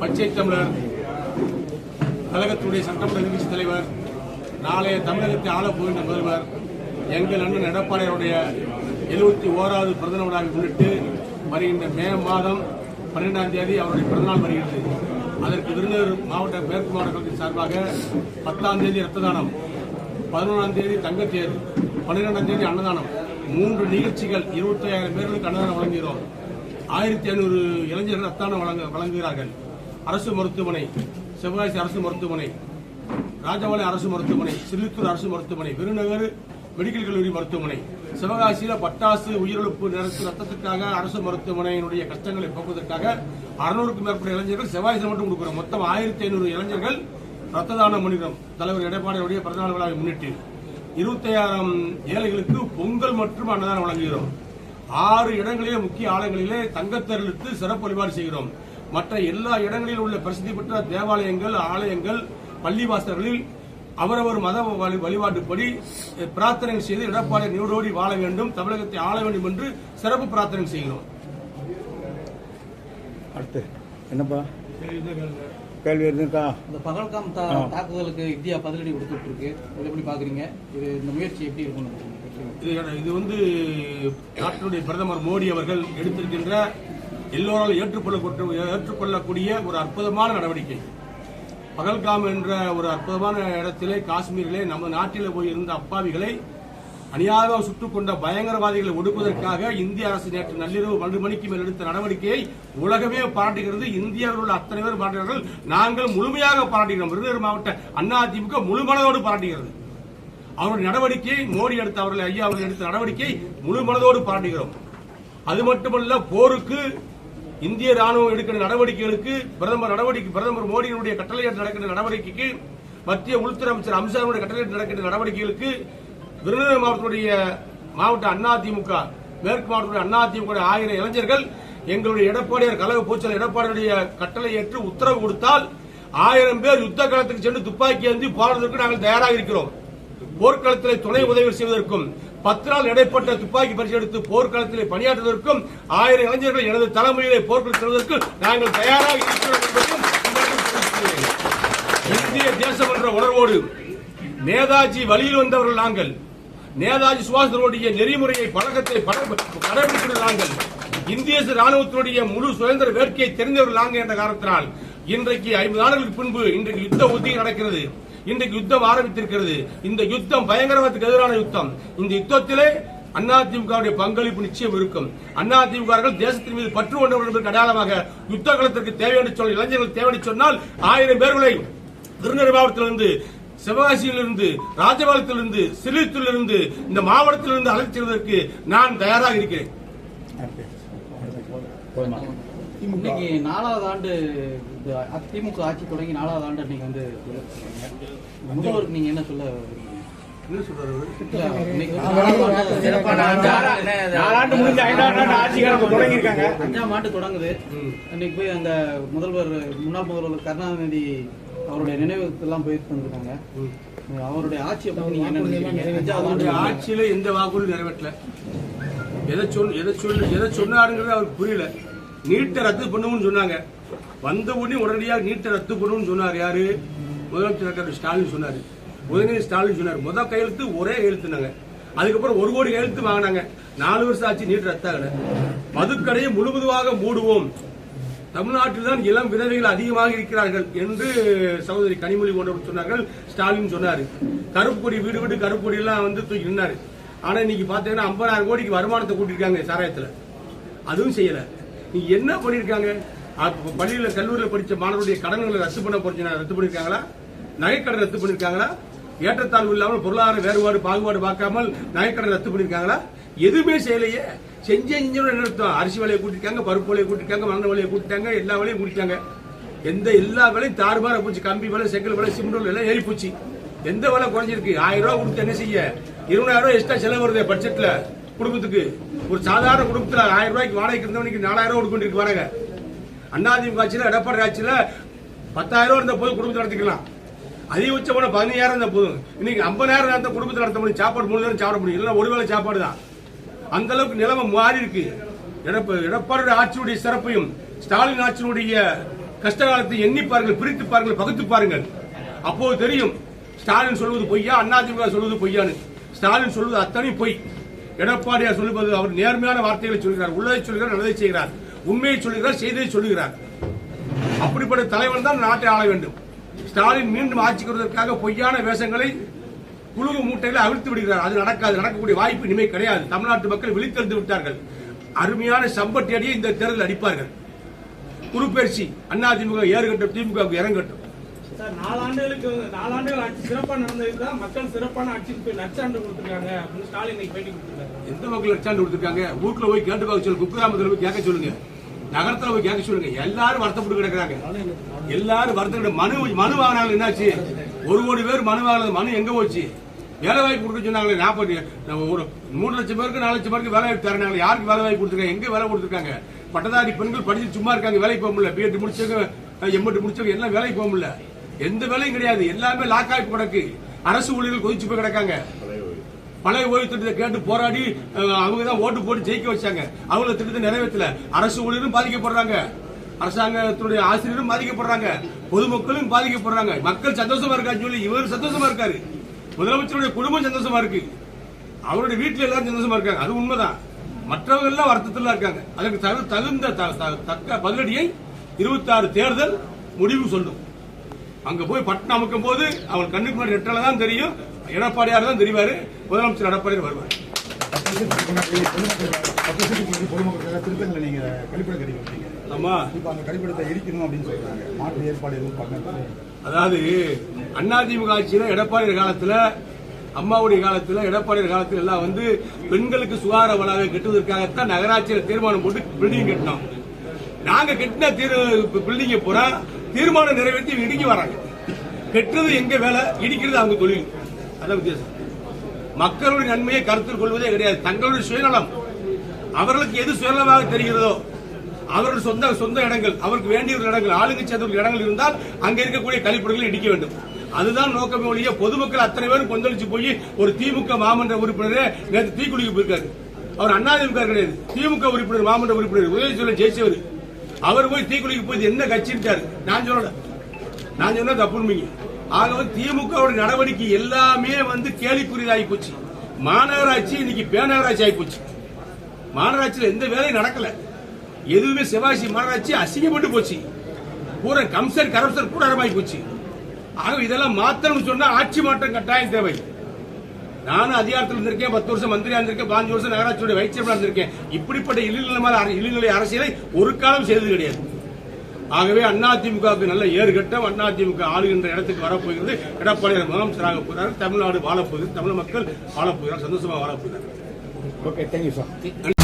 பச்சை தமிழர் கழகத்துடைய சட்டமன்ற எதிர்கட்சி தலைவர் நாளைய தமிழகத்தை ஆளப் போகின்ற முதல்வர் எங்கள் அண்ணன் எடப்பாடியாருடைய எழுபத்தி ஓராவது பிறந்த விழாவை முன்னிட்டு வருகின்ற மே மாதம் பன்னிரெண்டாம் தேதி அவருடைய பிறந்தநாள் வருகிறது. அதற்கு விருதுநகர் மாவட்ட மேற்கு மாவட்டத்தின் சார்பாக பத்தாம் தேதி ரத்த தானம் பதினொன்றாம் தேதி தங்கத்தேர் பன்னிரெண்டாம் தேதி அன்னதானம் மூன்று நிகழ்ச்சிகள் இருபத்தி ஐயாயிரம் பேர்களுக்கு அன்னதானம் வழங்குகிறோம். ஆயிரத்தி ஐநூறு இளைஞர்கள் ரத்தானம் வழங்க வழங்குகிறார்கள். அரசு மருத்துவமனை சிவகாசி அரசு மருத்துவமனை ராஜபாளையம் அரசு மருத்துவமனை சிறுத்தூர் அரசு மருத்துவமனை விருநகர் மெடிக்கல் கல்லூரி மருத்துவமனை சிவகாசியில் பட்டாசு உயிரிழப்பு நேரத்து ரத்தத்துக்காக அரசு மருத்துவமனையினுடைய கஷ்டங்களை போக்குவதற்காக அறுநூறுக்கும் மேற்பட்ட இளைஞர்கள் சிவகாசியில் மட்டும் கொடுக்கிறோம். மொத்தம் ஆயிரத்தி ஐநூறு இளைஞர்கள் ரத்த தானம் பண்ணிக்கிறோம் தலைவர் எடப்பாடியுடைய பிறந்தநாள் விழாவை முன்னிட்டு இருபத்தையாயிரம் ஏழைகளுக்கு பொங்கல் மற்றும் அன்னதானம் வழங்குகிறோம். ஆறு இடங்களிலே முக்கிய ஆலயங்களிலே தங்கத்தருளுக்கு சிறப்பு வழிபாடு செய்கிறோம். மற்ற எல்லா இடங்களில் உள்ள பிரசித்தி பெற்ற தேவாலயங்கள் ஆலயங்கள் பள்ளிவாசல்களில் அவரவர் மத வழி- வழிபாட்டுப்படி பிரார்த்தனை செய்து எடப்பாடி நீடோடி வாழ வேண்டும் தமிழகத்தை ஆள வேண்டும் என்று சிறப்பு பிரார்த்தனை செய்கிறோம். அடுத்து என்னப்பா? கேள்வி? இருக்கா? இந்த பகல்காம். தாக்குதலுக்கு இந்தியா பதிலடி கொடுத்துட்டு இருக்கு. எப்படி பாக்குறீங்க? இது இந்த முயற்சி எப்படி இருக்கும் இது இது வந்து நாட்டினுடைய பிரதமர் மோடி அவர்கள் எடுத்திருக்கின்ற எல்லோராலும் ஏற்றுக்கொள்ள ஏற்றுக்கொள்ளக்கூடிய ஒரு அற்புதமான நடவடிக்கை. பகல்காம் என்ற ஒரு அற்புதமான இடத்திலே காஷ்மீரிலே நம்ம நாட்டில் போய் இருந்த அப்பாவிகளை அநியாயமாக சுட்டுக் கொண்ட பயங்கரவாதிகளை ஒடுக்குவதற்காக இந்திய அரசு நேற்று நள்ளிரவு பன்னெண்டு மணிக்கு மேல் எடுத்த நடவடிக்கையை உலகமே பாராட்டுகிறது. இந்தியாவில் உள்ள அத்தனை பேர் பாராட்டுகிறார்கள். நாங்கள் முழுமையாக பாராட்டுகிறோம். விருதுநகர் மாவட்ட அதிமுக முழுமனதோடு பாராட்டுகிறது. அவருடைய நடவடிக்கையை மோடி எடுத்த அவர்கள் ஐயா அவர்கள் எடுத்த நடவடிக்கை முழு மனதோடு பாராட்டுகிறோம். அது மட்டுமல்ல போருக்கு இந்திய ராணுவம் எடுக்கிற நடவடிக்கைகளுக்கு பிரதமர் நடவடிக்கை பிரதமர் மோடியினுடைய கட்டளையிட்டு நடக்கின்ற நடவடிக்கைக்கு மத்திய உள்துறை அமைச்சர் அம்சாவுடைய கட்டளையிட்டு நடக்கின்ற நடவடிக்கைகளுக்கு விருதுநகர் மாவட்டத்துடைய மாவட்ட அதிமுக மேற்கு மாவட்டத்துடைய அதிமுக ஆயிரம் இளைஞர்கள் எங்களுடைய எடப்பாடியார் கழக பூச்சல் எடப்பாடியுடைய கட்டளை ஏற்று உத்தரவு கொடுத்தால் ஆயிரம் பேர் யுத்த காலத்துக்கு சென்று துப்பாக்கி ஏந்தி போராடுவதற்கு நாங்கள் தயாராக இருக்கிறோம். போர்க்களத்தில் துணை உதவி செய்வதற்கும் பத்து நாள் இடைப்பட்ட துப்பாக்கி பரிசு எடுத்து போர்க்களத்தில் பணியாற்றுவதற்கும் ஆயிரம் இளைஞர்கள் எனது தலைமையிலே போர்க்களத்தில் செல்வதற்கு நாங்கள் தயாராக இருக்கிறோம் என்பதையும் இந்திய தேசம் என்ற உணர்வோடு நேதாஜி வழியில் வந்தவர்கள் நாங்கள். நேதாஜி சுபாஷ் நெறிமுறையை பழக்கத்தை கடைபிடிக்கிற நாங்கள். இந்திய ராணுவத்தினுடைய முழு சுதந்திர வேட்கையை தெரிந்தவர்கள் நாங்கள் என்ற காரணத்தினால் இன்றைக்கு ஐம்பது ஆண்டுகளுக்கு பின்பு இன்றைக்கு யுத்த உத்தி நடக்கிறது. இன்றைக்கு யுத்தம் ஆரம்பித்திருக்கிறது. இந்த யுத்தம் பயங்கரவாதத்துக்கு எதிரான யுத்தம். இந்த யுத்தத்திலே அதிமுகவுடைய பங்களிப்பு நிச்சயம் இருக்கும். அதிமுக தேசத்தின் மீது பற்று கொண்டவர்கள் அடையாளமாக யுத்த காலத்திற்கு தேவையான சொல் இளைஞர்கள் தேவையான சொன்னால் ஆயிரம் பேர்களை திருநெல்வேலி மாவட்டத்திலிருந்து சிவகாசியிலிருந்து ராஜபாளையத்திலிருந்து சிலித்தூரிலிருந்து இந்த மாவட்டத்திலிருந்து அழைத்து செல்வதற்கு நான் தயாராக இருக்கிறேன். இன்னைக்கு நாலாவது ஆண்டு இந்த அதிமுக ஆட்சி தொடங்கி நாலாவது ஆண்டு நீங்க வந்து. முதல்வருக்கு நீங்க என்ன சொல்ல அஞ்சாம் ஆண்டு தொடங்குது. இன்னைக்கு போய் அந்த முதல்வர் முன்னாள் முதல்வர் கருணாநிதி அவருடைய நினைவுக்கெல்லாம் போயிட்டு வந்திருக்காங்க. அவருடைய ஆட்சியை பத்தி நீங்க என்ன நினைக்கிறீங்க? ஆட்சியில எந்த வாக்குறுதியும் நிறைவேற்றல. எதை சொல் எதை சொல் எதை சொன்னாருங்கிறது அவருக்கு புரியல. நீட்டை ரத்து பண்ணுவோம்னு சொன்னாங்க. வந்த உடனே உடனடியாக நீட்டை ரத்து பண்ணுவோம்னு சொன்னார் யாரு? முதலமைச்சர் ஸ்டாலின் சொன்னார். உதயநிதி ஸ்டாலின் சொன்னார். முதல் கையெழுத்து ஒரே கையெழுத்துனாங்க அதுக்கப்புறம் ஒரு கோடி கையெழுத்து வாங்கினாங்க. நாலு வருஷம் ஆச்சு நீட் ரத்தாகல. மதுக்கடையை முழுவதுமாக மூடுவோம். தமிழ்நாட்டில் தான் இளம் விதவைகள் அதிகமாக இருக்கிறார்கள் என்று சகோதரி கனிமொழி போன்றவர் சொன்னார்கள். ஸ்டாலின் சொன்னார். கருப்புக்கொடி வீடு வீடு கருப்புக்கொடி எல்லாம் வந்து தூக்கி நின்னாரு. ஆனா இன்னைக்கு பாத்தீங்கன்னா ஐம்பதாயிரம் கோடிக்கு வருமானத்தை கூட்டிருக்காங்க சாராயத்துல. அதுவும் செய்யல. நீ என்ன பண்ணிருக்காங்க? பள்ளியில் பள்ளியில கல்லூரியில படிச்ச மாணவருடைய கடன்களை ரத்து பண்ண போச்சு ரத்து பண்ணிருக்காங்களா? நகைக்கடன் ரத்து பண்ணிருக்காங்களா? ஏற்றத்தாழ்வு இல்லாமல் பொருளாதார வேறுபாடு பாகுபாடு பார்க்காமல் நகைக்கடன் ரத்து பண்ணிருக்காங்களா? எதுவுமே செய்யலையே. செஞ்ச செஞ்சோம் என்ன அரிசி வலையை கூட்டிருக்காங்க பருப்பு வலையை கூட்டிருக்காங்க மண்ண வலையை கூட்டிட்டாங்க எல்லா வலையும் கூட்டிட்டாங்க. எந்த எல்லா விலையும் தாறுமாற போச்சு கம்பி விலை செங்கல் விலை சிமெண்ட் விலை எல்லாம் ஏறி போச்சு. எந்த வேலை குறைஞ்சிருக்கு? ஆயிரம் ரூபா கொடுத்து என்ன செய்ய? இருபதாயிரம் ரூபாய் எக்ஸ்ட்ரா செலவு வருது பட்ஜெட்ல குடும்பத்துக்கு ஒரு சாதாரண குடும்பத்தில் ஆயிரம் ரூபாய்க்கு வாடகைக்கு இருந்தவனுக்கு நாலாயிரம் ரூபாய் கொடுக்கிட்டு வராங்க அண்ணாதிமுக ஆட்சியில் எடப்பாடி ஆட்சியில் பத்தாயிரம் ரூபா இருந்த போது குடும்பத்தை நடத்திக்கலாம். அதிகபட்சம் போன பதினஞ்சாயிரம் இருந்தால் போதும். இன்னைக்கு ஐம்பதாயிரம் நேரத்தை குடும்பத்தை நடத்த முடியும். சாப்பாடு மூணு நேரம் சாப்பிட முடியும். இல்லை ஒரு வேளை சாப்பாடு தான். அந்த அளவுக்கு நிலைமை மாறி இருக்கு. எடப்ப- ஆட்சியுடைய சிறப்பையும் ஸ்டாலின் ஆட்சியினுடைய கஷ்ட காலத்தை எண்ணி பாருங்கள் பிரித்து பாருங்கள் பகுத்து பாருங்கள். அப்போது தெரியும் ஸ்டாலின் சொல்வது பொய்யா அதிமுக சொல்வது பொய்யான்னு. ஸ்டாலின் சொல்வது அத்தனை பொய். எடப்பாடியார் சொல்லும்போது அவர் நேர்மையான வார்த்தைகளை சொல்கிறார் உள்ளதை சொல்கிறார் நல்லதை செய்கிறார் உண்மையை சொல்கிறார் செய்தியை சொல்லுகிறார் அப்படிப்பட்ட தலைவன் தான் நாட்டை ஆள வேண்டும். ஸ்டாலின் மீண்டும் ஆட்சிக்கு வருவதற்காக பொய்யான வேஷங்களை குழுவு மூட்டைகளை அவிழ்த்து விடுகிறார். அது நடக்காது நடக்கக்கூடிய வாய்ப்பு இனிமே கிடையாது. தமிழ்நாட்டு மக்கள் விழித்தெழுந்து விட்டார்கள். அருமையான சம்பட்டி அடியை இந்த தேர்தல் அடிப்பார்கள். குறுப்பெயர்ச்சி அதிமுக ஏறுகட்டும் திமுக இறங்கட்டும். சார் நாலாண்டுகளுக்கு நாலாண்டுகள் ஆட்சி சிறப்பாக நடந்ததுக்கு தான் மக்கள் சிறப்பான ஆட்சிக்கு போய் நச்சாண்டு கொடுத்துருக்காங்க அப்படின்னு ஸ்டாலின் இன்னைக்கு பேட்டி கொடுத்துருக்காங்க எந்த மக்கள் லட்சாண்டு கொடுத்துருக்காங்க? வீட்டில் போய் கேட்டு பார்க்க சொல்லுங்க. குக்கிராமத்தில் போய் கேட்க சொல்லுங்க. நகரத்தில் போய் கேட்க சொல்லுங்க. எல்லாரும் வருத்தப்பட்டு கிடக்குறாங்க. எல்லாரும் வருத்தப்பட்டு மனு மனு வாங்கினாங்க என்னாச்சு? ஒரு கோடி பேர் மனு வாங்கினது மனு எங்க போச்சு? வேலை வாய்ப்பு கொடுக்க சொன்னாங்களே நாற்பது ஒரு மூணு லட்சம் பேருக்கு நாலு லட்சம் பேருக்கு வேலை வாய்ப்பு தரணாங்க யாருக்கு வேலை வாய்ப்பு கொடுத்துருக்காங்க? எங்க வேலை கொடுத்துருக்காங்க? பட்டதாரி பெண்கள் படிச்சு சும்மா இருக்காங்க வேலைக்கு போக முடியல. பிஎட் முடிச்சவங்க எம்எட் முடிச்சவங்க எல்லாம் வேலைக்கு போக முடியல. எந்த வேலையும் கிடையாது. எல்லாமே லாக் ஆகி கிடக்கு. அரசு ஊழியர்கள் கொதிச்சு போய் கிடக்காங்க. பழைய ஓய்வு. திட்டத்தை கேட்டு போராடி அவங்க தான் ஓட்டு போட்டு ஜெயிக்க வச்சாங்க. அவங்க திட்டத்தை நிறைவேற்றல. அரசு ஊழியரும் பாதிக்கப்படுறாங்க. அரசாங்கத்துடைய ஆசிரியரும் பாதிக்கப்படுறாங்க. பொதுமக்களும் பாதிக்கப்படுறாங்க. மக்கள் சந்தோஷமா இருக்கான்னு சொல்லி இவர் சந்தோஷமா இருக்காரு. முதலமைச்சருடைய குடும்பம் சந்தோஷமா இருக்கு. அவருடைய வீட்டுல எல்லாரும் சந்தோஷமா இருக்காங்க. அது உண்மைதான். மற்றவங்க எல்லாம் வருத்தத்துல இருக்காங்க. அதுக்கு தகு- தகுந்த தக்க பதிலடியை இருபத்தாறு தேர்தல் முடிவு சொல்லும். அங்க போய் பட்டம் அமைக்கும் போது அவன் கண்ணுக்கு முன்னாடி ரெட்டல தான் தெரியும். எடப்பாடியார் தான் தெரிவாரு. முதலமைச்சர் எடப்பாடியார் வருவார். பொதுமக்களுக்காக திருத்தங்களை நீங்க கழிப்பிடம் கிடைக்கும் ஆமா. இப்ப அந்த அப்படின்னு சொல்றாங்க மாற்று ஏற்பாடு அதாவது அதிமுக ஆட்சியில எடப்பாடியார் காலத்துல அம்மாவுடைய காலத்துல எடப்பாடியார் காலத்துல எல்லாம் வந்து பெண்களுக்கு சுகாதார வளாக கட்டுவதற்காகத்தான் நகராட்சியில தீர்மானம் போட்டு பில்டிங் கட்டினோம். நாங்க கட்டின பில்டிங்க பூரா தீர்மானம் நிறைவேற்றி இடிக்கி வராங்க. பெற்றது எங்க வேலை? இடிக்கிறது அவங்க தொழில். அதான் வித்தியாசம். மக்களுடைய நன்மையை கருத்தில் கொள்வதே கிடையாது. தங்களுடைய சுயநலம். அவர்களுக்கு எது சுயநலமாக தெரிகிறதோ அவர்கள் சொந்த சொந்த இடங்கள் அவருக்கு வேண்டிய ஒரு இடங்கள் ஆளுங்கை சேர்ந்த இடங்கள் இருந்தால் அங்கே இருக்கக்கூடிய கழிப்பிடங்களை இடிக்க வேண்டும். அதுதான் நோக்கமே ஒழிய பொதுமக்கள் அத்தனை பேரும் கொந்தளிச்சு போய் ஒரு திமுக மாமன்ற உறுப்பினரே நேற்று தீக்குளிக்கு போயிருக்காரு. அவர் அண்ணாதிமுக கிடையாது. திமுக உறுப்பினர் மாமன்ற உறுப்பினர் உதவி சொல்ல ஜெயிச்சவர் அவர் போய் தீக்குளிக்க போய் என்ன கட்சி நான் சொல்லல. நான் சொன்னா தப்புன்னு ஆகவே திமுக நடவடிக்கை எல்லாமே வந்து கேலிக்குரியதாகி போச்சு. மாநகராட்சி இன்னைக்கு பேநகராட்சி ஆகி போச்சு. மாநகராட்சியில் எந்த வேலையும் நடக்கல. எதுவுமே சிவாசி மாநகராட்சி அசிங்கப்பட்டு போச்சு. பூரா கம்சர் கரப்சர் கூடாரமாகி போச்சு. ஆக இதெல்லாம் மாத்தணும்னு சொன்னா ஆட்சி மாற்றம் கட்டாயம் தேவை. நானும் அதிகாரத்தில் இருந்திருக்கேன் பத்து வருஷம் மந்திரியா இருந்திருக்கேன் பாஞ்சு வருஷம் நகராட்சியோட வைஸ் சேர்மனா இருந்திருக்கேன். இப்படிப்பட்ட இழிநிலைமான இழிநிலை அரசியலை ஒரு காலம் செய்தது கிடையாது. ஆகவே அதிமுகவுக்கு நல்ல ஏறுகட்டம் அதிமுக ஆளுகின்ற இடத்துக்கு வரப்போகிறது. எடப்பாடியார் முதலமைச்சராக போகிறார் தமிழ்நாடு வாழப்போகுது தமிழ் மக்கள் வாழப்போகிறார் சந்தோஷமாக வாழப்போகிறார் ஓகே தேங்க்யூ சார்